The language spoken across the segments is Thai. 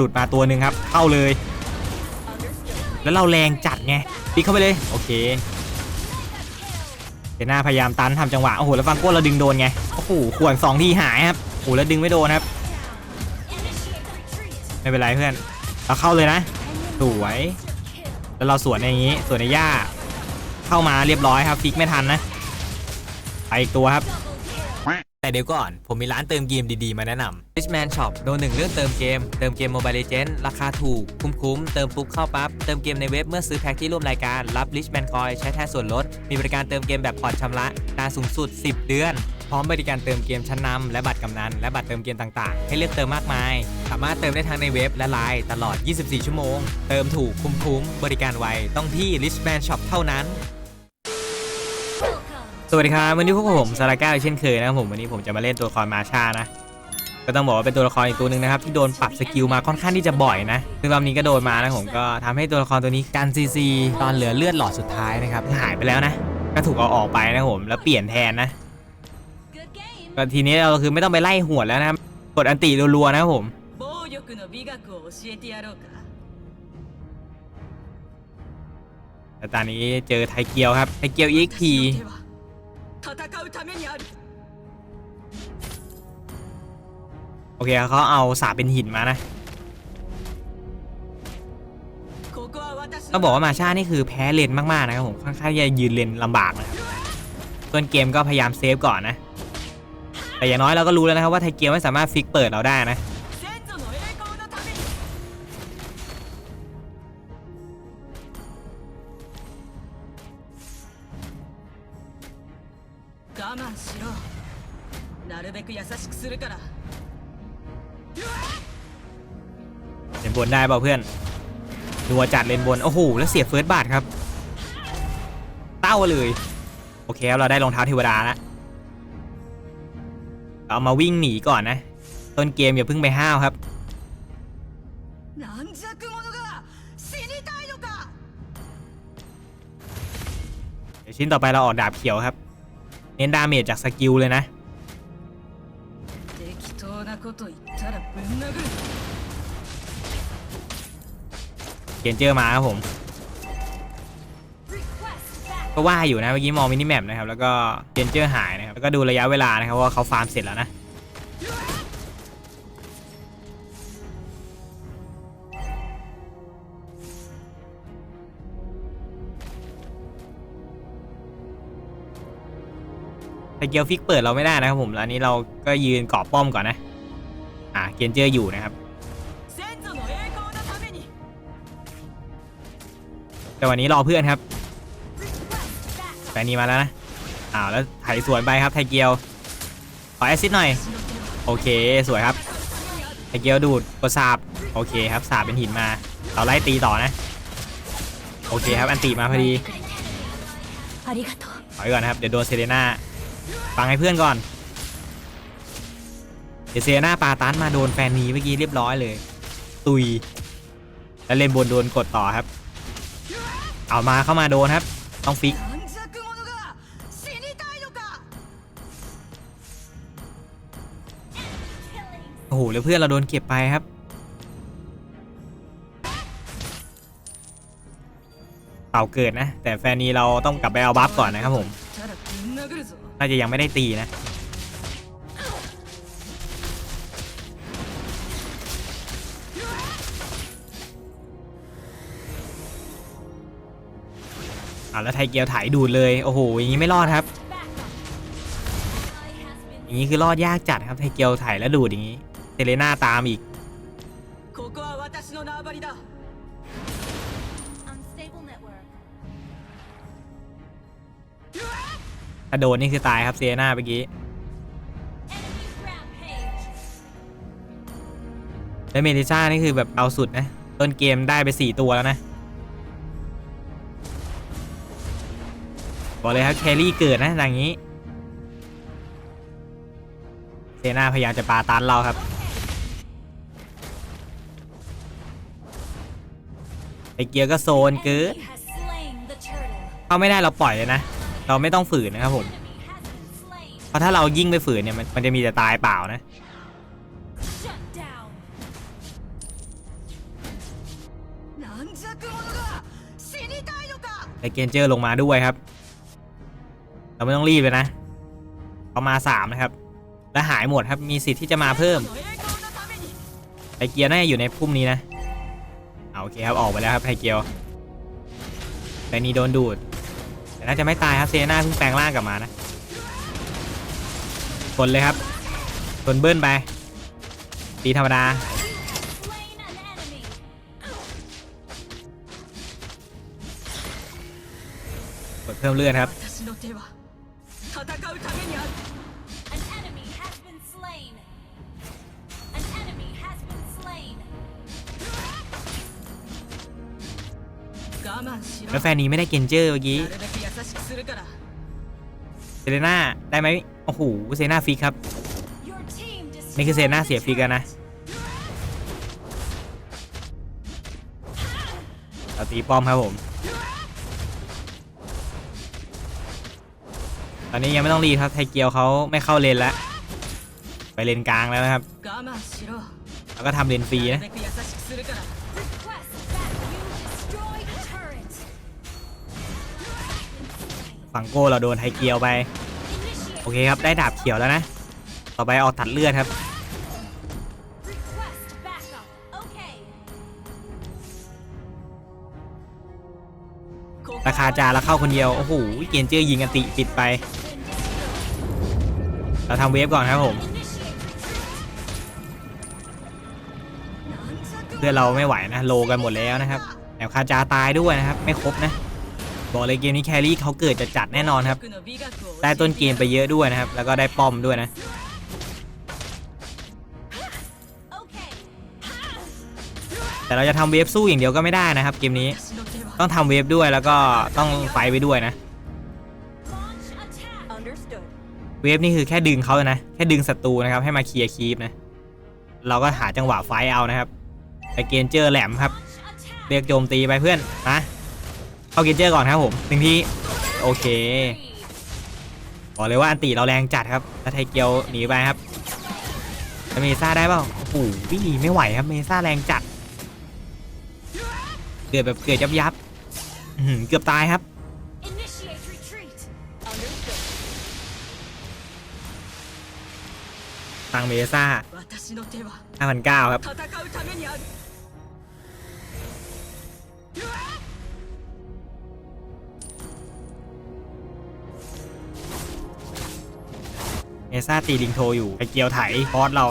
หลุดมาตัวหนึ่งครับ เข้าเลย แล้วเราแรงจัดไงปีเข้าไปเลย โอเคเซน่าพยายามตันทำจังหวะ โอ้โห แล้วฟังโก้เราดึงโดนไง โอ้โหขวนสองทีหายครับ โอ้โห แล้วดึงไม่โดนครับ ไม่เป็นไรเพื่อน เราเข้าเลยนะ สวย แล้วเราสวนอย่างนี้ สวนในหญ้า เข้ามาเรียบร้อยครับฟิกไม่ทันนะ ไปอีกตัวครับ แต่เดี๋ยวก่อน ผมมีร้านเติมเกมดี ๆ มาแนะนำ Richman Shop โดนหนึ่งเรื่องเติมเกม เติมเกม Mobile Legends ราคาถูก คุ้มๆ เติมปุ๊บเข้าปั๊บ เติมเกมในเว็บเมื่อซื้อแพ็คที่ร่วมรายการ รับ Richman Coin ใช้แทนส่วนลด มีบริการเติมเกมแบบผ่อนชำระนานสูงสุด 10 เดือน พร้อมบริการเติมเกมชั้นนำและบัตรกำนัน และบัตรเติมเกมต่างๆ ให้เลือกเติมมากมาย สามารถเติมได้ทั้งในเว็บและไลน์ตลอด 24 ชั่วโมง เติมถูกคุ้มๆ บริการไวต้องที่ Richman Shop เท่านั้น สวัสดีครับวันนี้พวกผมซาราก้าเช่นเคยนะครับผมวันนี้ผมจะมาเล่นตัวละครมาชานะ ก็ต้องบอกว่าเป็นตัวละครอีกตัวหนึ่งนะครับที่โดนปรับสกิลมาค่อนข้างที่จะบ่อยนะซึ่งตอนนี้ก็โดนมานะผมก็ทำให้ตัวละครตัวนี้กันซีซีตอนเหลือเลือดหลอดสุดท้ายนะครับหายไปแล้วนะก็ถูกเอาออกไปนะผมแล้วเปลี่ยนแทนนะก็ทีนี้เราคือไม่ต้องไปไล่หัวแล้วนะกดอันติรัวๆนะครับผมแต่ตอนนี้เจอไทเกียวครับไทเกียวอีกที 戦うためにある โอเคเขาเอาสาบเป็นหินมานะ ここは私 ต้อ の งบอกว่ามาชานี่คือแพ้เลนมากๆนะครับผมค่อนข้างจะยืนเลนลำบากนะครับต้นเกมก็พยายามเซฟก่อนนะ แต่อย่างน้อยเราก็รู้แล้วนะครับว่าไทเกียวไม่สามารถฟิกเปิดเราได้นะ するから เลนบนได้เปล่าเพื่อนดัวจัดเลนบน โอ้โห แล้วเสียเฟิร์สบาทครับ เต้าเลย โอเคครับเราได้รองเท้าเทวดาแล้วเราเอามาวิ่งหนีก่อนนะ ต้นเกมอย่าเพิ่งไปห้าวครับ 軟弱者が死にたいのか เดี๋ยวชิ้นต่อไปเราออกดาบเขียวครับ เน้นดาเมจจากสกิลเลยนะ たらぶん殴る เกนเจอร์มาครับผม ก็ว่าอยู่นะเมื่อกี้มองมินิแมปนะครับ แล้วก็เกนเจอร์หายนะครับ แล้วก็ดูระยะเวลานะครับว่าเขาฟาร์มเสร็จแล้วนะ แต่เกียวฟิกเปิดเราไม่ได้นะครับผมแล้วอันนี้เราก็ยืนเกาะป้อมก่อนนะ อ่าเกนเจอร์อยู่นะครับแต่วันนี้รอเพื่อนครับแต่นี่มาแล้วนะอ้าวแล้วไถสวนไปครับไทเกียวขอแอซิดหน่อย โอเคสวยครับไทเกียวดูดกดสาบโอเคครับสาบเป็นหินมาเราไล่ตีต่อนะ โอเคครับอันตีมาพอดีขอยก่อนครับเดี๋ยวโดนเซเรน่าฟังให้เพื่อนก่อน เดเซียหน้าปาตันมาโดนแฟนนีเมื่อกี้เรียบร้อยเลย ตุย แล้วเลนบนโดนกดต่อครับ เอามาเข้ามาโดนครับ ต้องฟิก โอ้โห แล้วเพื่อนเราโดนเก็บไปครับเต่าเกิดนะ แต่แฟนนีเราต้องกลับไปเอาบัฟก่อนนะครับผม น่าจะยังไม่ได้ตีนะ อ่าแล้วไทเกียวถ่ายดูดเลย โอ้โห อย่างนี้ไม่รอดครับ อย่างนี้คือรอดยากจัดครับ ไทเกียวถ่ายแล้วดูดอย่างนี้ เซเลน่าตามอีก ถ้าโดนนี่คือตายครับเซเลน่าเมื่อกี้แล้วเมดิช่านี่คือแบบเอาสุดนะ ต้นเกมได้ไป 4 ตัวแล้วนะ บอกเลยครับแครี่เกิดนะอย่างนี้เซนาพยายามจะปาตันเราครับไอเกียร์ก็โซนเกิดเข้าไม่ได้เราปล่อยเลยนะ เราไม่ต้องฝืนนะครับผมเพราะถ้าเรายิ่งไปฝืนเนี่ยมันมันจะมีแต่ตายเปล่านะไอเกนเจอร์ลงมาด้วยครับ เราไม่ต้องรีบไปนะเอามาสามนะครับ และหายหมดครับมีสิทธิ์ที่จะมาเพิ่มไฮเกียร์น่าจะอยู่ในพุ่มนี้นะเอาโอเคครับออกไปแล้วครับไฮเกียวแต่นี่โดนดูด แต่น่าจะไม่ตายครับเซน่าเพิ่งแปลงร่างกลับมานะชนเลยครับชนเบิ้ลไปตีธรรมดาเพิ่มเลือดครับ 戦うためにある An enemy has been slain. An enemy has been slain. 我慢しろ แล้วแฟนนี้ไม่ได้เกนเจอร์เมื่อกี้ なるべく優しくするから เซเลน่าได้ไหมโอ้โห เซน่าฟิกครับ Your team destroyed นี่คือเซน่าเสียฟิกแล้วนะ เราตีป้อมครับผม ตอนนี้ยังไม่ต้องรีครับไทเกียวเขาไม่เข้าเลนแล้ว ไปเลนกลางแล้วนะครับ แล้วก็ทำเลนฟรีนะฝังโก้เราโดนไทเกียวไป โอเคครับ ได้ดาบเขียวแล้วนะ ต่อไปออกตัดเลือดครับ ราคาจาแล้วเข้าคนเดียว โอ้โห เกนเจอร์ยิงอติปิดไป เราทำเวฟก่อนครับผมเพื่อเราไม่ไหวนะโลกันหมดแล้วนะครับแอบคาจาตายด้วยนะครับ ไม่ครบนะ บอกเลยเกมนี้แครี่เขาเกิดจะจัดแน่นอนครับ ได้ต้นเกมไปเยอะด้วยนะครับ แล้วก็ได้ป้อมด้วยนะแต่เราจะทำเวฟสู้อย่างเดียวก็ไม่ได้นะครับ เกมนี้ต้องทำเวฟด้วยแล้วก็ต้องไฟไปด้วยนะ เวฟนี่คือแค่ดึงเขานะ แค่ดึงศัตรูนะครับ ให้มาเคลียร์คีปนะ เราก็หาจังหวะไฟเอานะครับไปเกนเจอร์แหลมครับ เรียกโจมตีไปเพื่อนนะเข้าเกนเจอร์ก่อนครับผมหนึ่งทีโอเคบอกเลยว่าอันติเราแรงจัดครับแล้วไทเกียวหนีไปครับแล้วเมซ่าได้เปล่าโอ้โหไม่ไหวครับเมซ่าแรงจัดเกิดแบบเกิดยับยับเกือบตายครับ ทางเมซ่าห้าพันเก้าครับ เมซ่าตีดิงโทอยู่ ไปเกียวไถพอสเรา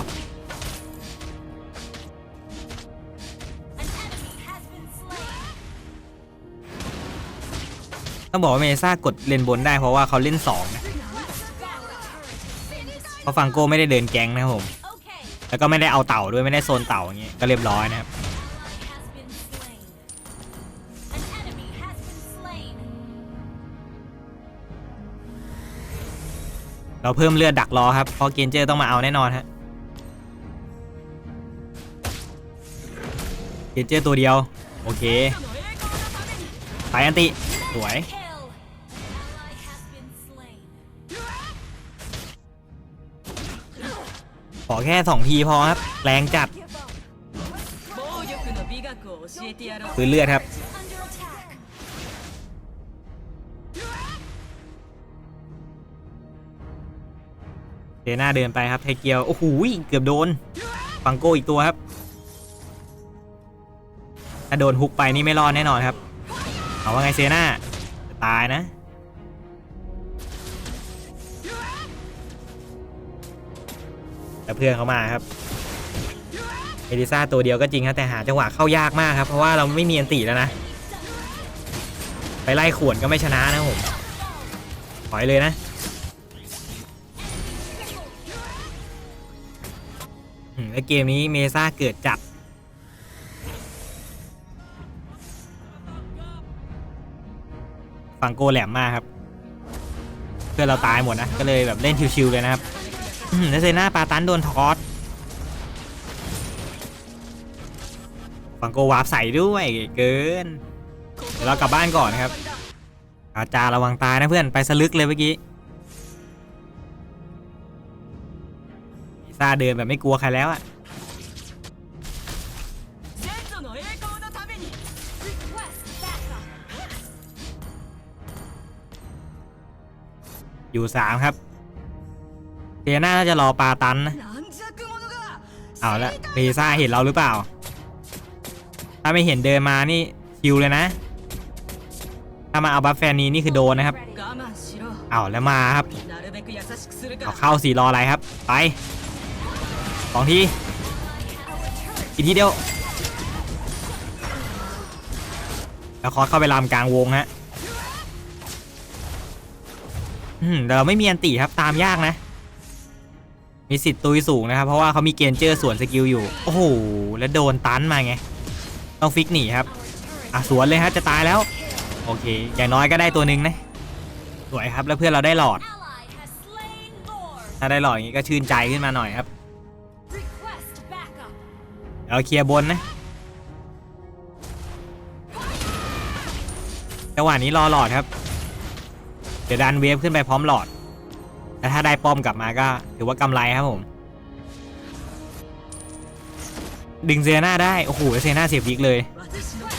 ต้องบอกว่าเมซ่ากดเลนบนได้เพราะว่าเขาเล่น2นะ ราะฟังโก้ไม่ได้เดินแก๊งนะครับผมแล้วก็ไม่ได้เอาเต่าด้วยไม่ได้โซนเต่าอย่างเงี้ยก็เรียบร้อยนะครับเราเพิ่มเลือดดักรอครับเพราะเกนเจอร์ต้องมาเอาแน่นอนฮะเกนเจอร์ตัวเดียว โอเคไปอันติ สวย ขอแค่สองทีพอครับ แรงจัดปืนเลือดครับ เดน่าเดินไปครับไทเกียว โอ้โหเกือบโดน ฟังโกอีกตัวครับ ถ้าโดนฮุกไปนี่ไม่รอดแน่นอนครับ เอาว่าไงเซน่าตายนะ แต่เพื่อนเขามาครับเอลิซาตัวเดียวก็จริงครับแต่หาจังหวะเข้ายากมากครับ เพราะว่าเราไม่มีอันติแล้วนะ ไปไล่ขวนก็ไม่ชนะนะผมถอยเลยนะแล้วเกมนี้เมซ่าเกิดจัดฟังโกแหลมมากครับ เพื่อนเราตายหมดนะ ก็เลยแบบเล่นชิวๆเลยนะครับ และเซน่าปาตันโดนทอสฟังโกวาร์ปใส่ด้วยเกินเดี๋ยวเรากลับบ้านก่อนนะครับ อาจาร์ระวังตายนะเพื่อนไปสลึกเลยเมื่อกี้ซาเดินแบบไม่กลัวใครแล้วอะอยู่สามครับ เทียน่าน่าจะรอปาตันนะเอาละเบซ่าเห็นเราหรือเปล่า ถ้าไม่เห็นเดินมานี่คิวเลยนะ ถ้ามาเอาบัฟแฟนนี้นี่คือโดนนะครับ เอาแล้วมาครับ เอาเข้าสี่รออะไรครับ ไปสองทีอีกทีเดียวแล้วคอเข้าไปลามกลางวงฮะ อืมเราไม่มีอันตีครับตามยากนะ มีสิทธิ์ตุยสูงนะครับ เพราะว่าเขามีเกนเจอร์สวนสกิลอยู่ โอ้โห แล้วโดนตันมาไง ต้องฟิกหนีครับ อะสวนเลยฮะจะตายแล้ว โอเค อย่างน้อยก็ได้ตัวหนึ่งนะ สวยครับ แล้วเพื่อนเราได้หลอด ถ้าได้หลอดอย่างนี้ก็ชื่นใจขึ้นมาหน่อยครับเดี๋ยวเราเคลียร์บนนะจังหวะนี้รอหลอดครับ เดี๋ยวดันเวฟขึ้นไปพร้อมหลอด แต่ถ้าได้ป้อมกลับมาก็ถือว่ากำไรครับผม ดึงเซยนาได้ โอ้โหเซยนาเสียฟิกเลย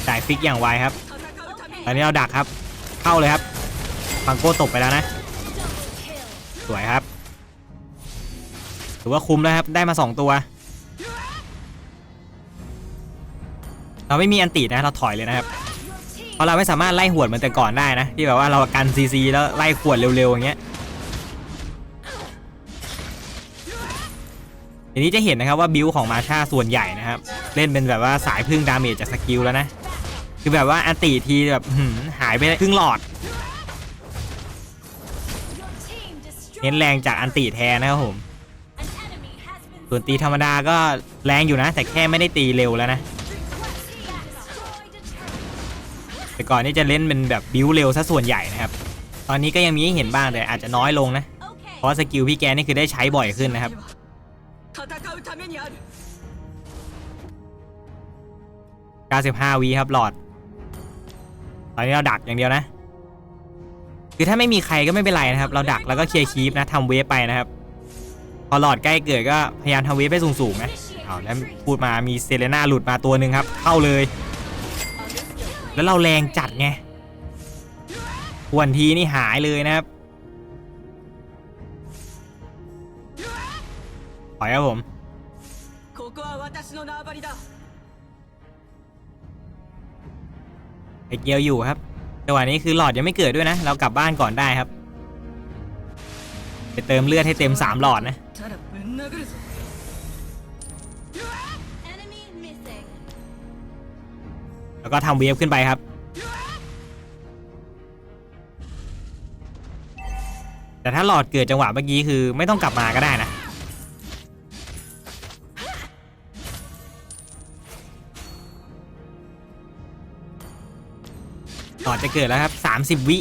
จ่ายฟิกอย่างไวครับ ตอนนี้เราดักครับ เข้าเลยครับฟังโก้ตกไปแล้วนะ สวยครับ ถือว่าคุ้มแล้วครับ ได้มา 2 ตัว เราไม่มีอันตีนะเราถอยเลยนะครับเพราะเราไม่สามารถไล่หวดเหมือนแต่ก่อนได้นะ ที่แบบว่าเรากันซีซีแล้วไล่ขวดเร็วๆอย่างเงี้ย ทีนี้จะเห็นนะครับว่าบิวของมาชาส่วนใหญ่นะครับ เล่นเป็นแบบว่าสายพึ่งดาเมจจากสกิลแล้วนะ คือแบบว่าอันติทีแบบหายไปครึ่งหลอดเน้นแรงจากอันติแทนนะครับผม ส่วนตีธรรมดาก็แรงอยู่นะ แต่แค่ไม่ได้ตีเร็วแล้วนะ แต่ก่อนนี่จะเล่นเป็นแบบบิวเร็วซะส่วนใหญ่นะครับ ตอนนี้ก็ยังมีให้เห็นบ้างแต่อาจจะน้อยลงนะ เพราะสกิลพี่แกนี่คือได้ใช้บ่อยขึ้นนะครับ 戦うためにある95วีครับหลอด ตอนนี้เราดักอย่างเดียวนะ คือถ้าไม่มีใครก็ไม่เป็นไรนะครับ เราดักแล้วก็เคลียร์คีปนะทำเวฟไปนะครับ พอหลอดใกล้เกิดก็พยายามทำเวฟให้สูงๆนะเอาแล้วพูดมามีเซเลน่าหลุดมาตัวหนึ่งครับ เข้าเลย แล้วเราแรงจัดไงควนทีนี่หายเลยนะครับ ไปครับผมไอเกียวอยู่ครับจังหวะนี้คือหลอดยังไม่เกิดด้วยนะ เรากลับบ้านก่อนได้ครับ ไปเติมเลือดให้เต็มสามหลอดนะแล้วก็ทำเวฟขึ้นไปครับแต่ถ้าหลอดเกิดจังหวะเมื่อกี้คือไม่ต้องกลับมาก็ได้นะ จะเกิดแล้วครับ 30 วิ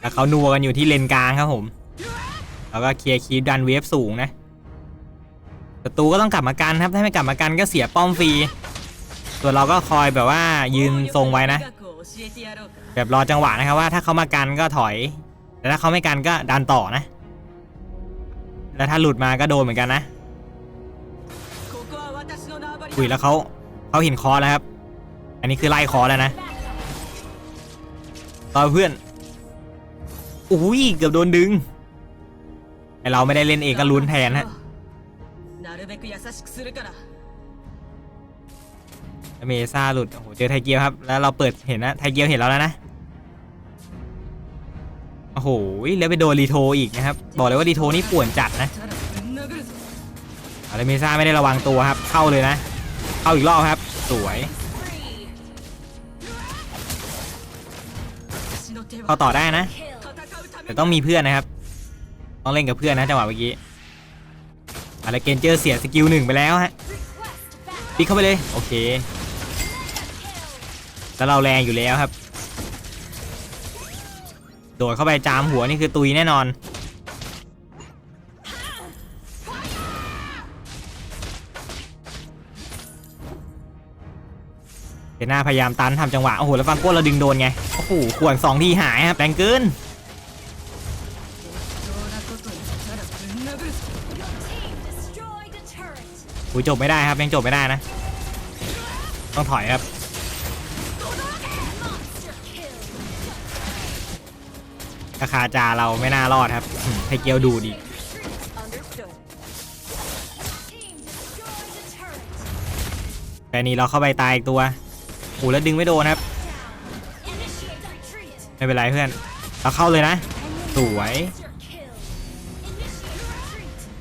แล้วเขานัวกันอยู่ที่เลนกลางครับผม แล้วก็เคลียร์คีดันเวฟสูงนะศัตรูก็ต้องกลับมากันครับ ถ้าไม่กลับมากันก็เสียป้อมฟรี ส่วนเราก็คอยแบบว่ายืนทรงไว้นะ แบบรอจังหวะนะครับว่าถ้าเขามากันก็ถอย แต่ถ้าเขาไม่กันก็ดันต่อนะ แล้วถ้าหลุดมาก็โดนเหมือนกันนะอุ้ยแล้วเขาเขาเห็นคอแล้วครับ อันนี้คือไล่คอแล้วนะรอเพื่อน อุ้ยเกือบโดนดึงแต่เราไม่ได้เล่นเองก็ลุ้นแทนฮะเมซ่าหลุด โอ้โห เจอไทเกียวครับ แล้วเราเปิดเห็นนะ ไทเกียวเห็นเราแล้วนะ โอ้โห แล้วไปโดนรีโทอีกนะครับ บอกเลยว่ารีโทนี่ป่วนจัดนะอะไรเมซ่าไม่ได้ระวังตัวครับ เข้าเลยนะ เข้าอีกรอบครับ สวย เข้าต่อได้นะ แต่ต้องมีเพื่อนนะครับ ต้องเล่นกับเพื่อนนะจังหวะเมื่อกี้อะไรเกนเจอร์เสียสกิลหนึ่งไปแล้วฮะปิกเข้าไปเลย โอเค แล้วเราแรงอยู่แล้วครับ โดดเข้าไปจามหัวนี่คือตุยแน่นอน หน้าพยายามตันทำจังหวะ โอ้โห แล้วฟังก้นเราดึงโดนไง โอ้โหข่วนสองทีหายครับแรงเกินอุ้ยจบไม่ได้ครับ ยังจบไม่ได้นะ ต้องถอยครับคาคาจาเราไม่น่ารอดครับ ให้เกียวดูดีแต่นี้เราเข้าไปตายอีกตัว โอ้แล้วดึงไม่โดนครับ ไม่เป็นไรเพื่อนเราเข้าเลยนะ สวย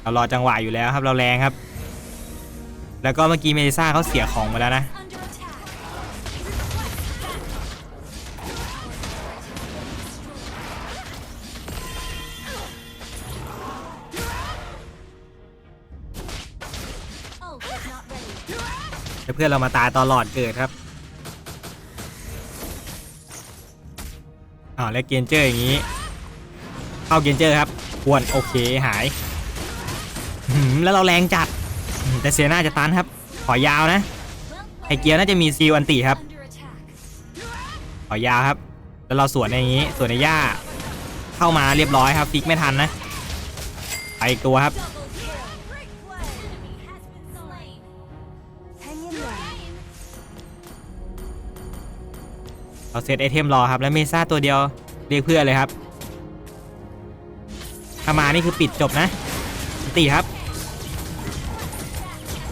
เรารอจังหวะอยู่แล้วครับเราแรงครับ แล้วก็เมื่อกี้เมลิซ่าเขาเสียของมาแล้วนะเพื่อนเรามาตายตอนหลอดเกิดครับ อ๋อแล้วเกนเจอร์อย่างนี้ เข้าเกนเจอร์ครับควรโอเคหายหืมแล้วเราแรงจัด แต่เสียหน้าจะตันครับ ขอยาวนะ ไอเกียวน่าจะมีซีวันติครับ ขอยาวครับ แล้วเราสวนในอย่างนี้สวนในหญ้า เข้ามาเรียบร้อยครับฟิกไม่ทันนะ ไปอีกตัวครับ เราเซตไอเทมรอครับ แล้วเมซ่าตัวเดียวเรียกเพื่อนเลยครับถ้ามานี่คือปิดจบนะตีครับ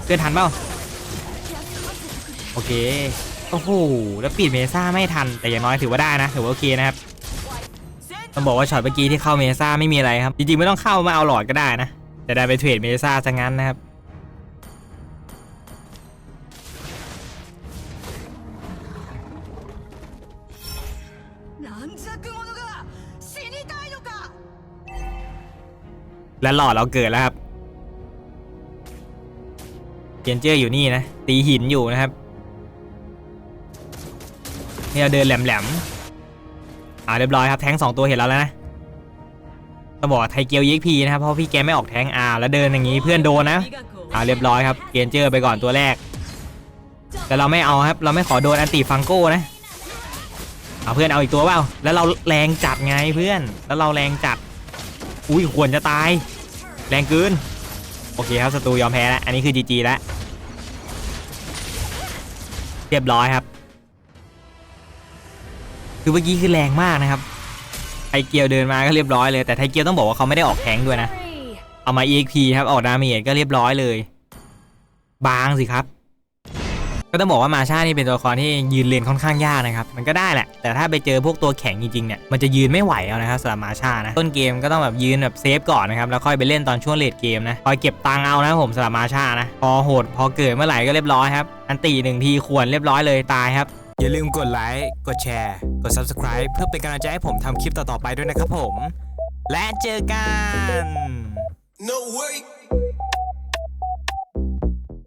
เพื่อนทันเปล่าโอเคโอ้โหแล้วปิดเมซ่าไม่ทันแต่อย่างน้อยถือว่าได้นะถือว่าโอเคนะครับต้องบอกว่าช็อตเมื่อกี้ที่เข้าเมซ่าไม่มีอะไรครับจริงๆไม่ต้องเข้ามาเอาหลอดก็ได้นะแต่ได้ไปเทรดเมซ่าซะงั้นนะครับ และหลอดเราเกิดแล้วครับเจนเจอร์อยู่นี่นะ ตีหินอยู่นะครับนี่เราเดินแหลมแหลมอ่าเรียบร้อยครับแทงสองตัวเห็นแล้วนะต้องบอกไทเกียวยีกพีนะครับเพราะพี่แกไม่ออกแทงอาแล้วเดินอย่างนี้เพื่อนโดนนะอ่าเรียบร้อยครับเกนเจอร์ไปก่อนตัวแรก แต่เราไม่เอาครับเราไม่ขอโดนอันติฟังโก้นะเอาเพื่อนเอาอีกตัวเปล่าแล้วเราแรงจัดไงเพื่อน แล้วเราแรงจัด อุ้ยควรจะตาย แรงเกิน โอเคครับศัตรูยอมแพ้แล้วอันนี้คือ GG แล้วเรียบร้อยครับ คือเมื่อกี้คือแรงมากนะครับไทเกียวเดินมาก็เรียบร้อยเลย แต่ไทเกียวต้องบอกว่าเขาไม่ได้ออกแทงด้วยนะ เอามา EXP ครับ ออกดาเมจก็เรียบร้อยเลย บางสิครับ ก็ต้องบอกว่ามาชานี่เป็นตัวละครที่ยืนเลนค่อนข้างยากนะครับ มันก็ได้แหละ แต่ถ้าไปเจอพวกตัวแข็งจริงๆเนี่ย มันจะยืนไม่ไหวเอานะครับสำหรับมาชานะ ต้นเกมก็ต้องแบบยืนแบบเซฟก่อนนะครับ แล้วค่อยไปเล่นตอนช่วงเลดเกมนะ คอยเก็บตังค์เอานะผมสำหรับมาชานะ พอโหดพอเกิดเมื่อไหร่ก็เรียบร้อยครับ อันตีหนึ่งทีควรเรียบร้อยเลยตายครับ อย่าลืมกดไลค์ กดแชร์ กด subscribe เพื่อเป็นกำลังใจให้ผมทำคลิปต่อๆไปด้วยนะครับผม และเจอกัน No way.